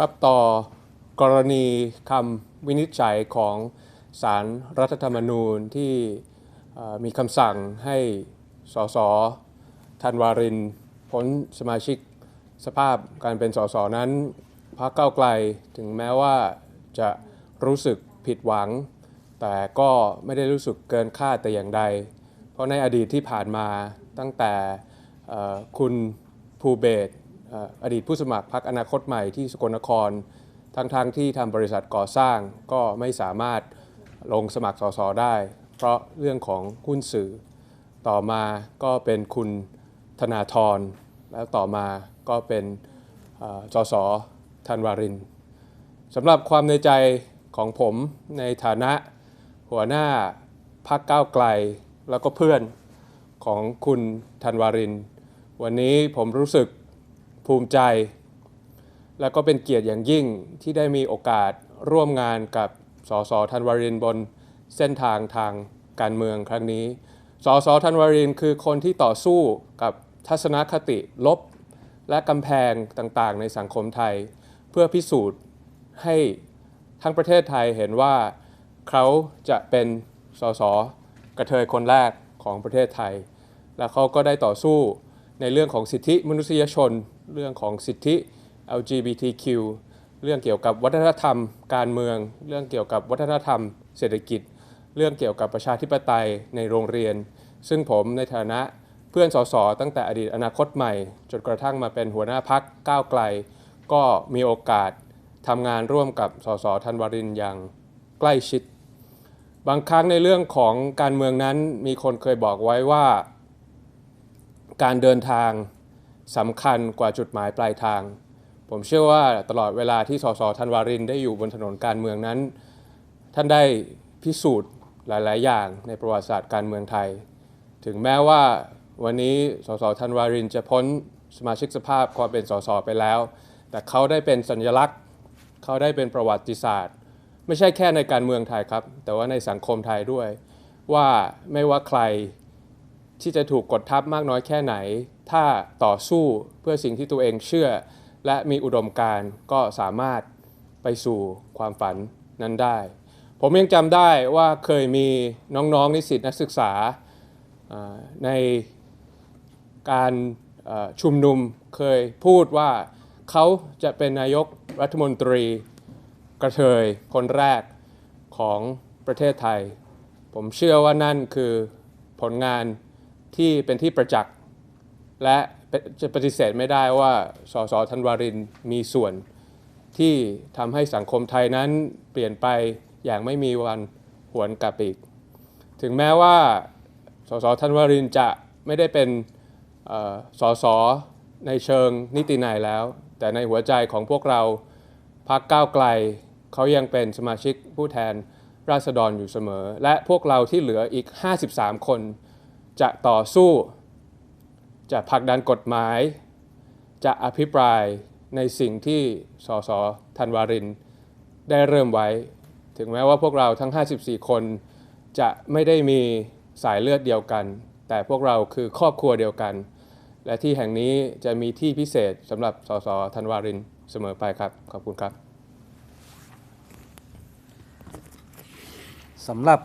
ครับต่อกรณีคำวินิจฉัยของศารรัฐธรรมนูญที่มีคำสั่งให้สสธันวารินพ้นสมาชิกสภาพการเป็นสสนั้นพรรคก้าไกลถึงแม้ว่าจะรู้สึกผิดหวัง แต่ก็ไม่ได้รู้สึกเกินคาดแต่อย่างใด เพราะในอดีตที่ผ่านมาตั้งแต่คุณภูเบศ อดีตผู้สมัครพรรคอนาคตใหม่ที่สกลนคร ทั้งๆทที่ทำบริษัทก่อสร้างก็ไม่สามารถลงสมัครสสได้ เพราะเรื่องของหุ้นสื่อ ต่อมาก็เป็นคุณธนาธรแล้วต่อมาก็เป็นเอ่อจสธันวารินสำหรับความในใจของผมในฐานะหัวหน้าพักก้าวไกล แล้วก็เพื่อนของคุณธันวาริน วันนี้ผมรู้สึก ภูมิใจ และก็เป็นเกียรติอย่างยิ่งที่ได้มีโอกาสร่วมงานกับสสธันวารินบนเส้นทางทางการเมืองครั้งนี้ สสธันวารินคือคนที่ต่อสู้กับทัศนคติลบ และกำแพงต่างๆ ในสังคมไทย เพื่อพิสูจน์ให้ทั้งประเทศไทยเห็นว่าเขาจะเป็นสสกระเทยคนแรกของประเทศไทย และเขาก็ได้ต่อสู้ ในเรื่องของสิทธิมนุษยชน เรื่องของสิทธิ LGBTQ เรื่องเกี่ยวกับวัฒนธรรม การเมือง เรื่องเกี่ยวกับวัฒนธรรม เศรษฐกิจ เรื่องเกี่ยวกับประชาธิปไตยในโรงเรียน ซึ่งผมในฐานะเพื่อนสสตั้งแต่อดีตอนาคตใหม่ จนกระทั่งมาเป็นหัวหน้าพักก้าวไกล ก็มีโอกาสทำงานร่วมกับสสธันวรินอย่างใกล้ชิด บางครั้งในเรื่องของการเมืองนั้นมีคนเคยบอกไว้ว่า การเดินทางสำคัญกว่าจุดหมายปลายทาง ผมเชื่อว่าตลอดเวลาที่สสธันวารินได้อยู่บนถนนการเมืองนั้น ท่านได้พิสูจน์หลาย ๆ อย่างในประวัติศาสตร์การเมืองไทย ถึงแม้ว่าวันนี้สสธันวารินจะพ้นสมาชิกสภาพความเป็นสสไปแล้ว แต่เขาได้เป็นสัญลักษณ์ เขาได้เป็นประวัติศาสตร์ ไม่ใช่แค่ในการเมืองไทยครับ แต่ว่าในสังคมไทยด้วย ว่าไม่ว่าใคร ที่จะถูกกดทับมากน้อยแค่ไหน ถ้าต่อสู้เพื่อสิ่งที่ตัวเองเชื่อ และมีอุดมการณ์ก็สามารถไปสู่ความฝันนั้นได้ ผมยังจำได้ว่าเคยมีน้องๆนิสิตนักศึกษาในการชุมนุมเคยพูดว่าเขาจะเป็นนายกรัฐมนตรีกระเทยคนแรกของประเทศไทย ผมเชื่อว่านั่นคือผลงาน ที่เป็นที่ประจักษ์ และจะปฏิเสธไม่ได้ว่าสสธันวารินมีส่วน ที่ทำให้สังคมไทยนั้นเปลี่ยนไปอย่างไม่มีวันหวนกลับอีก ถึงแม้ว่าสสธันวารินจะไม่ได้เป็นสสในเชิงนิตินัยแล้ว แต่ในหัวใจของพวกเราพักก้าวไกลเขายังเป็นสมาชิกผู้แทนราษฎรอยู่เสมอ และพวกเราที่เหลืออีก 53 คน จะต่อสู้ จะผลักดันกฎหมาย จะอภิปรายในสิ่งที่สสธันวารินได้เริ่มไว้ ถึงแม้ว่าพวกเราทั้ง 54 คนจะไม่ได้มีสายเลือดเดียวกัน แต่พวกเราคือครอบครัวเดียวกัน และที่แห่งนี้จะมีที่พิเศษสำหรับสสธันวารินเสมอไปครับ ขอบคุณครับสำหรับ